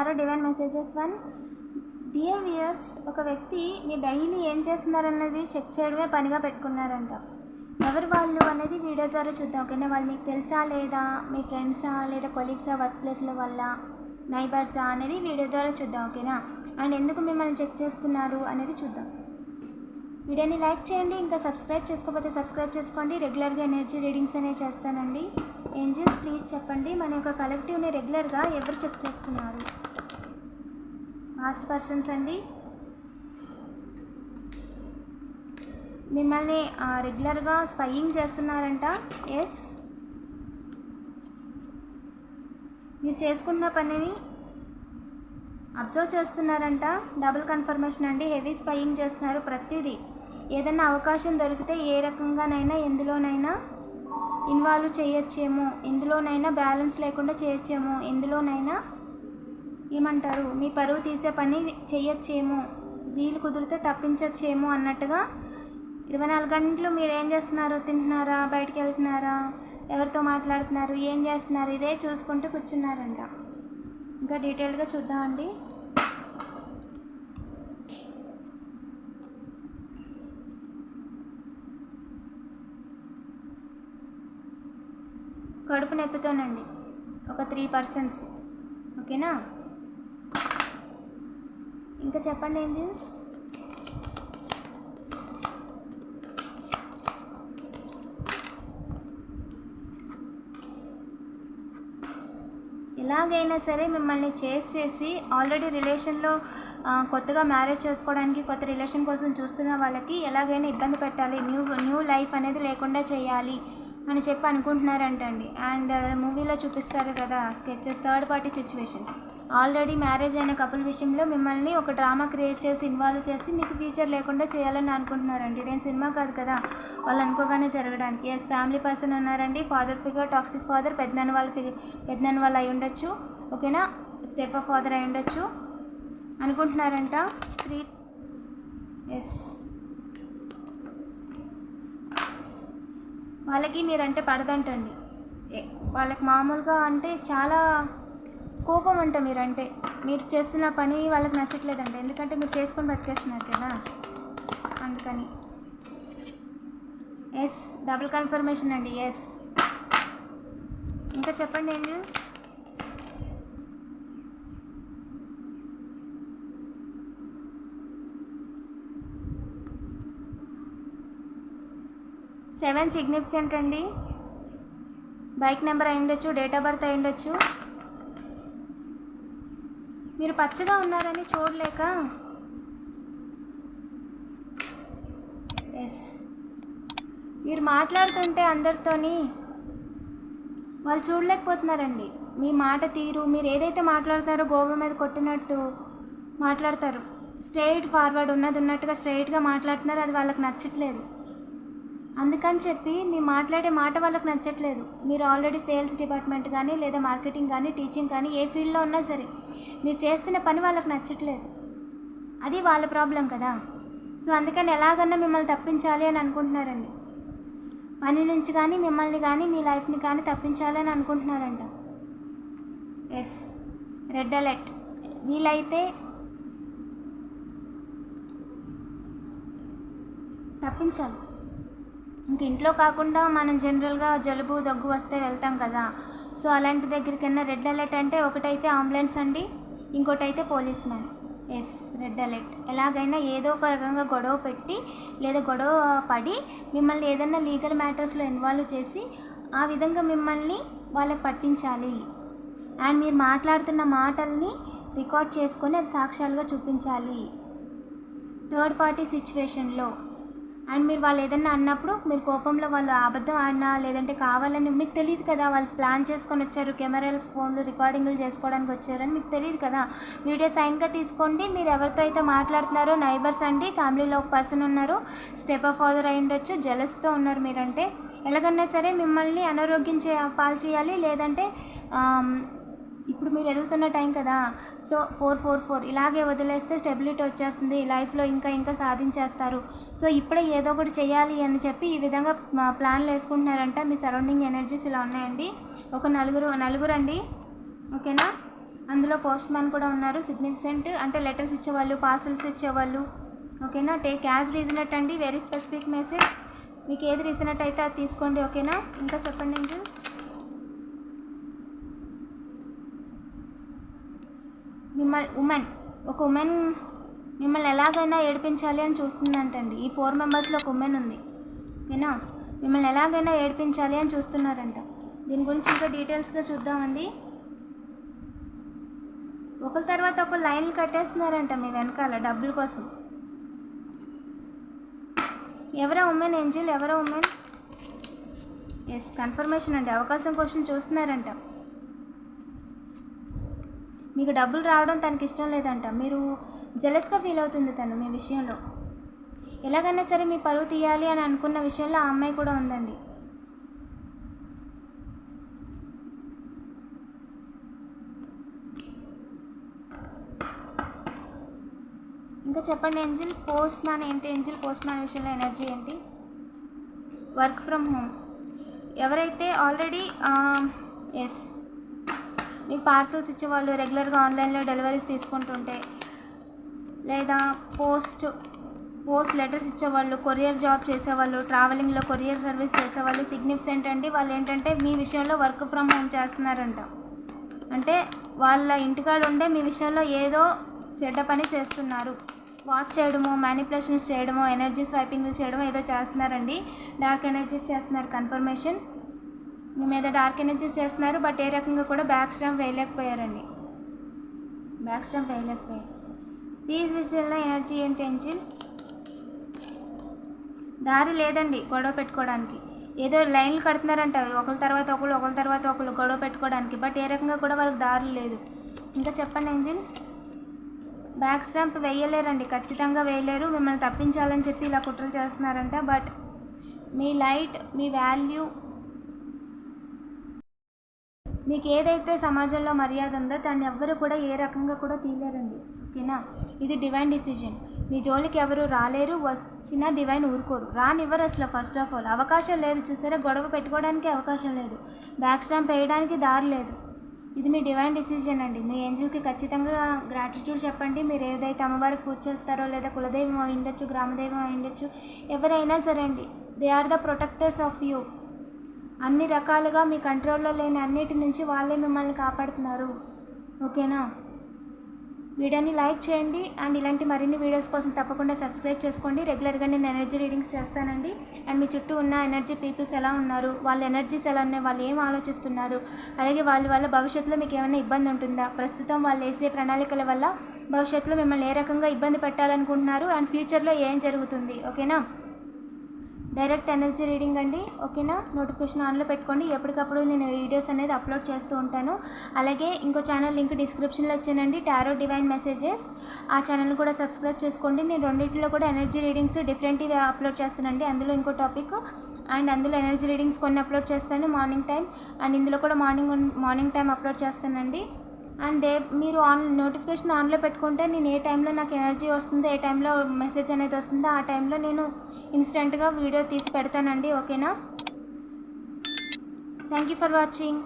ఆరో divine messages one behaviours ఒక వ్యక్తి మీ డైలీ ఏం చేస్తున్నారన్నది చెక్ చేయడమే పనిగా పెట్టుకున్నారంట. ఎవరు వాళ్ళు అనేది వీడియో ద్వారా చూద్దాం. ఓకేనా? వాళ్ళు మీకు తెలుసా లేదా? మీ ఫ్రెండ్సా లేదా కొలీగ్సా వర్క్ ప్లేస్లో వల్ల నైబర్సా అనేది వీడియో ద్వారా చూద్దాం. ఓకేనా? అండ్ ఎందుకు మిమ్మల్ని చెక్ చేస్తున్నారు అనేది చూద్దాం. వీడియోని లైక్ చేయండి. ఇంకా సబ్స్క్రైబ్ చేసుకోకపోతే సబ్స్క్రైబ్ చేసుకోండి. రెగ్యులర్గా ఎనర్జీ రీడింగ్స్ అనేవి చేస్తానండి. ఏంజిల్స్ ప్లీజ్ చెప్పండి. మన యొక్క కలెక్టివ్ని రెగ్యులర్గా ఎవరు చెక్ చేస్తున్నారు? లాస్ట్ పర్సన్స్ అండి. మిమ్మల్ని రెగ్యులర్గా స్పయింగ్ చేస్తున్నారంట. ఎస్ మీరు చేసుకున్న పనిని అబ్జర్వ్ చేస్తున్నారంట. డబుల్ కన్ఫర్మేషన్ అండి. హెవీ స్పయింగ్ చేస్తున్నారు ప్రతిదీ. ఏదైనా అవకాశం దొరికితే ఏ రకంగానైనా ఎందులోనైనా ఇన్వాల్వ్ చేయొచ్చేమో. ఎందులోనైనా బ్యాలెన్స్ లేకుండా చేయొచ్చేమో. ఎందులోనైనా ఏమంటారు? మీ పరువు తీసే పని చేయొచ్చేమో వీలు కుదిరితే తప్పించొచ్చేమో అన్నట్టుగా ఇరవై నాలుగు గంటలు మీరు ఏం చేస్తున్నారు తింటున్నారా బయటికి వెళ్తున్నారా ఎవరితో మాట్లాడుతున్నారు ఏం చేస్తున్నారు ఇదే చూసుకుంటూ కూర్చున్నారంట. ఇంకా డీటెయిల్గా చూద్దామండి. కడుపు నొప్పితోనండి. ఒక త్రీ పర్సన్స్ ఓకేనా? ఇంకా చెప్పండి ఏంజిల్స్? ఎలాగైనా సరే మిమ్మల్ని చేస్ చేసి ఆల్రెడీ రిలేషన్లో కొత్తగా మ్యారేజ్ చేసుకోవడానికి కొత్త రిలేషన్ కోసం చూస్తున్న వాళ్ళకి ఎలాగైనా ఇబ్బంది పెట్టాలి. న్యూ న్యూ లైఫ్ అనేది లేకుండా చేయాలి అని చెప్పి అనుకుంటున్నారంటండి. అండ్ మూవీలో uh, చూపిస్తారు కదా sketches third party situation already marriage అయిన కపుల్ విషయంలో మిమ్మల్ని ఒక డ్రామా క్రియేట్ చేసి ఇన్వాల్వ్ చేసి మీకు ఫ్యూచర్ లేకుండా చేయాలని అనుకుంటున్నారండి. ఇదేం సినిమా కాదు కదా? వాళ్ళు అనుకోగానే జరగడానికి. ఎస్ ఫ్యామిలీ పర్సన్ ఉన్నారండి ఫాదర్ ఫిగర్ టాక్సిక్ ఫాదర్ పెద్దనాన్న వాళ్ళ ఫిగర్ పెద్దనాన్న వాళ్ళు అయి ఉండొచ్చు. ఓకేనా? స్టెప్ ఆఫ్ ఫాదర్ అయి ఉండొచ్చు. అనుకుంటున్నారంట? త్రీ ఎస్ వాళ్ళకి మీరంటే పడదంటండి. వాళ్ళకి మామూలుగా అంటే చాలా కోపం అంట మీరంటే. మీరు చేస్తున్న పని వాళ్ళకి నచ్చట్లేదంట. ఎందుకంటే మీరు చేసుకొని బతికేస్తున్నారు కదా. అందుకని. ఎస్ డబుల్ కన్ఫర్మేషన్ అండి. ఎస్ ఇంకా చెప్పండి ఏంజల్స్ సెవెన్ సిగ్నిఫికెంట్ అండి. బైక్ నెంబర్ అయి ఉండొచ్చు డేట్ ఆఫ్ బర్త్ అయి ఉండొచ్చు. మీరు పచ్చగా ఉన్నారని చూడలేక. ఎస్ మీరు మాట్లాడుతుంటే అందరితోని వాళ్ళు చూడలేకపోతున్నారండి. మీ మాట తీరు మీరు ఏదైతే మాట్లాడుతున్నారో గోవ మీద కొట్టినట్టు మాట్లాడతారు. స్ట్రైట్ ఫార్వర్డ్ ఉన్నది ఉన్నట్టుగా స్ట్రైట్గా మాట్లాడుతున్నారు అది వాళ్ళకి నచ్చట్లేదు. అందుకని చెప్పి మీ మాట్లాడే మాట వాళ్ళకి నచ్చట్లేదు. మీరు ఆల్రెడీ సేల్స్ డిపార్ట్మెంట్ కానీ లేదా మార్కెటింగ్ కానీ టీచింగ్ కానీ ఏ ఫీల్డ్లో ఉన్నా సరే మీరు చేస్తున్న పని వాళ్ళకి నచ్చట్లేదు. అది వాళ్ళ ప్రాబ్లం కదా. సో అందుకని ఎలాగన్నా మిమ్మల్ని తప్పించాలి అని అనుకుంటున్నారండి. పని నుంచి కానీ మిమ్మల్ని కానీ మీ లైఫ్ని కానీ తప్పించాలి అని అనుకుంటున్నారంట. ఎస్ రెడ్ అలర్ట్ వీలైతే తప్పించాలి. ఇంక ఇంట్లో కాకుండా మనం జనరల్గా జలుబు దగ్గు వస్తే వెళ్తాం కదా. సో అలాంటి దగ్గరికైనా రెడ్ అలర్ట్ అంటే ఒకటైతే అంబులెన్స్ అండి ఇంకోటి అయితే police man. Yes red alert. ఎలాగైనా ఏదో ఒక రకంగా గొడవ పెట్టి లేదా గొడవ పడి మిమ్మల్ని ఏదైనా లీగల్ మ్యాటర్స్లో ఇన్వాల్వ్ చేసి ఆ విధంగా మిమ్మల్ని వాళ్ళకి పట్టించాలి. అండ్ మీరు మాట్లాడుతున్న మాటల్ని రికార్డ్ చేసుకొని అది సాక్ష్యాలుగా చూపించాలి. థర్డ్ పార్టీ సిచ్యువేషన్లో అండ్ మీరు వాళ్ళు ఏదన్నా అన్నప్పుడు మీరు కోపంలో వాళ్ళు అబద్ధం ఆడినా లేదంటే కావాలని మీకు తెలియదు కదా వాళ్ళు ప్లాన్ చేసుకొని వచ్చారు కెమెరాలు ఫోన్లు రికార్డింగ్లు చేసుకోవడానికి వచ్చారని మీకు తెలియదు కదా. వీడియో సైన్గా తీసుకోండి మీరు ఎవరితో అయితే మాట్లాడుతున్నారో నైబర్స్ అండి ఫ్యామిలీలో ఒక పర్సన్ ఉన్నారు స్టెప్ ఆఫ్ ఫాదర్ అయి ఉండొచ్చు జలస్తో ఉన్నారు మీరంటే. ఎలాగన్నా సరే మిమ్మల్ని అనారోగ్యం చే పాలు చేయాలి లేదంటే ఇప్పుడు మీరు ఎదుగుతున్న టైం కదా. సో ఫోర్ ఫోర్ ఫోర్ ఇలాగే వదిలేస్తే స్టెబిలిటీ వచ్చేస్తుంది. లైఫ్లో ఇంకా ఇంకా సాధించేస్తారు. సో ఇప్పుడే ఏదో ఒకటి చేయాలి అని చెప్పి ఈ విధంగా ప్లాన్లు వేసుకుంటున్నారంట మీ సరౌండింగ్ ఎనర్జీస్ ఇలా ఉన్నాయండి. ఒక నలుగురు నలుగురు అండి ఓకేనా? అందులో పోస్ట్ మ్యాన్ కూడా ఉన్నారు. సిగ్నిఫికెంట్ అంటే లెటర్స్ ఇచ్చేవాళ్ళు పార్సల్స్ ఇచ్చేవాళ్ళు. ఓకేనా? టేక్ యాజ్ రీజనట్ అండి. Very specific message. మీకు ఏది రీజనట్ అయితే అది తీసుకోండి. ఓకేనా? ఇంకా చెప్పండి ఏంజల్స్? మిమ్మల్ని ఉమెన్ ఒక ఉమెన్ మిమ్మల్ని ఎలాగైనా ఏడిపించాలి అని చూస్తుందంటండి. ఈ ఫోర్ మెంబర్స్లో ఒక ఉమెన్ ఉంది. ఓకేనా? మిమ్మల్ని ఎలాగైనా ఏడిపించాలి అని చూస్తున్నారంట. దీని గురించి ఇంకా డీటెయిల్స్గా చూద్దామండి. ఒకరి తర్వాత ఒక లైన్లు కట్టేస్తున్నారంట మీ వెనకాల డబ్బుల కోసం. ఎవరో ఉమెన్ ఏంజిల్ ఎవరో ఉమెన్? ఎస్ కన్ఫర్మేషన్ అండి. అవకాశం కోసం చూస్తున్నారంట. మీకు డబ్బులు రావడం తనకి ఇష్టం లేదంట. మీరు జెలస్గా ఫీల్ అవుతుంది తను మీ విషయంలో. ఎలాగైనా సరే మీ పరువు తీయాలి అని అనుకున్న విషయంలో ఆ అమ్మాయి కూడా ఉందండి. ఇంకా చెప్పండి ఏంజిల్ పోస్ట్ మ్యాన్ ఏంటి ఏంజిల్ పోస్ట్ మ్యాన్ విషయంలో ఎనర్జీ ఏంటి? వర్క్ ఫ్రమ్ హోమ్ ఎవరైతే ఆల్రెడీ ఎస్ మీకు పార్సల్స్ ఇచ్చేవాళ్ళు రెగ్యులర్గా ఆన్లైన్లో డెలివరీస్ తీసుకుంటుంటే లేదా పోస్ట్ పోస్ట్ లెటర్స్ ఇచ్చేవాళ్ళు కొరియర్ జాబ్ చేసేవాళ్ళు ట్రావెలింగ్లో కొరియర్ సర్వీస్ చేసేవాళ్ళు సిగ్నిఫికెంట్ అండి వాళ్ళు ఏంటంటే మీ విషయంలో వర్క్ ఫ్రమ్ హోమ్ చేస్తున్నారంట. అంటే వాళ్ళ ఇంటికాడ ఉండే మీ విషయంలో ఏదో చెడ్డ పని చేస్తున్నారు. వాచ్ చేయడమో మ్యానిపులేషన్స్ చేయడమో ఎనర్జీ స్వైపింగ్లు చేయడమో ఏదో చేస్తున్నారండి. డార్క్ ఎనర్జీస్ చేస్తున్నారు కన్ఫర్మేషన్ మీ మీద డార్క్ ఎనర్జీస్ చేస్తున్నారు బట్ ఏ రకంగా కూడా బ్యాక్ స్టాంప్ వేయలేకపోయారండి. బ్యాక్ స్టాంప్ వేయలేకపోయారు. పీస్ విషయంలో ఎనర్జీ ఏంటి ఎంజిన్ దారి లేదండి గొడవ పెట్టుకోవడానికి. ఏదో లైన్లు కడుతున్నారంట ఒకరి తర్వాత ఒకరు ఒకరి తర్వాత ఒకరు గొడవ పెట్టుకోవడానికి బట్ ఏ రకంగా కూడా వాళ్ళకి దారి లేదు. ఇంకా చెప్పండి ఎంజిన్ బ్యాక్ స్టాంప్ వేయలేరండి ఖచ్చితంగా వేయలేరు మిమ్మల్ని తప్పించాలని చెప్పి ఇలా కుట్రలు చేస్తున్నారంట బట్ మీ లైట్ మీ వాల్యూ మీకు ఏదైతే సమాజంలో మర్యాద ఉందో దాన్ని ఎవ్వరు కూడా ఏ రకంగా కూడా తీయలేరండి. ఓకేనా? ఇది డివైన్ డిసిజన్ మీ జోలికి ఎవరు రాలేరు వచ్చినా డివైన్ ఊరుకోరు. రానివ్వరు అసలు ఫస్ట్ ఆఫ్ ఆల్ అవకాశం లేదు చూసారా? గొడవ పెట్టుకోవడానికి అవకాశం లేదు. బ్యాక్ స్టాంప్ వేయడానికి దారి లేదు. ఇది మీ డివైన్ డిసిజన్ అండి. మీ ఏంజిల్కి ఖచ్చితంగా గ్రాటిట్యూడ్ చెప్పండి. మీరు ఏదైతే అమ్మవారికి పూజ చేస్తారో లేదా కులదైవం అయి ఉండొచ్చు గ్రామదైవం అయి ఉండొచ్చు ఎవరైనా సరే అండి they are the protectors of you అన్ని రకాలుగా మీ కంట్రోల్లో లేని అన్నిటి నుంచి వాళ్ళే మిమ్మల్ని కాపాడుతున్నారు. ఓకేనా? వీడియోని లైక్ చేయండి అండ్ ఇలాంటి మరిన్ని వీడియోస్ కోసం తప్పకుండా సబ్స్క్రైబ్ చేసుకోండి. రెగ్యులర్గా నేను ఎనర్జీ రీడింగ్స్ చేస్తానండి. అండ్ మీ చుట్టూ ఉన్న ఎనర్జీ పీపుల్స్ ఎలా ఉన్నారు? వాళ్ళ ఎనర్జీస్ ఎలా ఉన్నాయి? వాళ్ళు ఏం ఆలోచిస్తున్నారు? అలాగే వాళ్ళ వల్ల భవిష్యత్తులో మీకు ఏమైనా ఇబ్బంది ఉంటుందా? ప్రస్తుతం వాళ్ళు వేసే ప్రణాళికల వల్ల భవిష్యత్తులో మిమ్మల్ని ఏ రకంగా ఇబ్బంది పెట్టాలనుకుంటున్నారు? అండ్ ఫ్యూచర్లో ఏం జరుగుతుంది? ఓకేనా? డైరెక్ట్ ఎనర్జీ రీడింగ్ అండి ఓకేనా? నోటిఫికేషన్ ఆన్లో పెట్టుకోండి. ఎప్పటికప్పుడు నేను వీడియోస్ అనేది అప్లోడ్ చేస్తూ ఉంటాను. అలాగే ఇంకో ఛానల్ లింక్ డిస్క్రిప్షన్లో వచ్చానండి టారో డివైన్ మెసేజెస్. ఆ ఛానల్ కూడా సబ్స్క్రైబ్ చేసుకోండి. నేను రెండింటిలో కూడా ఎనర్జీ రీడింగ్స్ డిఫరెంట్వి అప్లోడ్ చేస్తానండి. అందులో ఇంకో టాపిక్. అండ్ అందులో ఎనర్జీ రీడింగ్స్ కొన్ని అప్లోడ్ చేస్తాను మార్నింగ్ టైం. అండ్ ఇందులో కూడా మార్నింగ్ మార్నింగ్ టైం అప్లోడ్ చేస్తానండి. అండ్ డే మీరు ఆన్ నోటిఫికేషన్ ఆన్లో పెట్టుకుంటే నేను ఏ టైంలో నాకు ఎనర్జీ వస్తుందో ఏ టైంలో మెసేజ్ అనేది వస్తుందో ఆ టైంలో నేను ఇన్స్టెంట్గా వీడియో తీసి పెడతానండి ఓకేనా థ్యాంక్ యూ ఫర్ వాచింగ్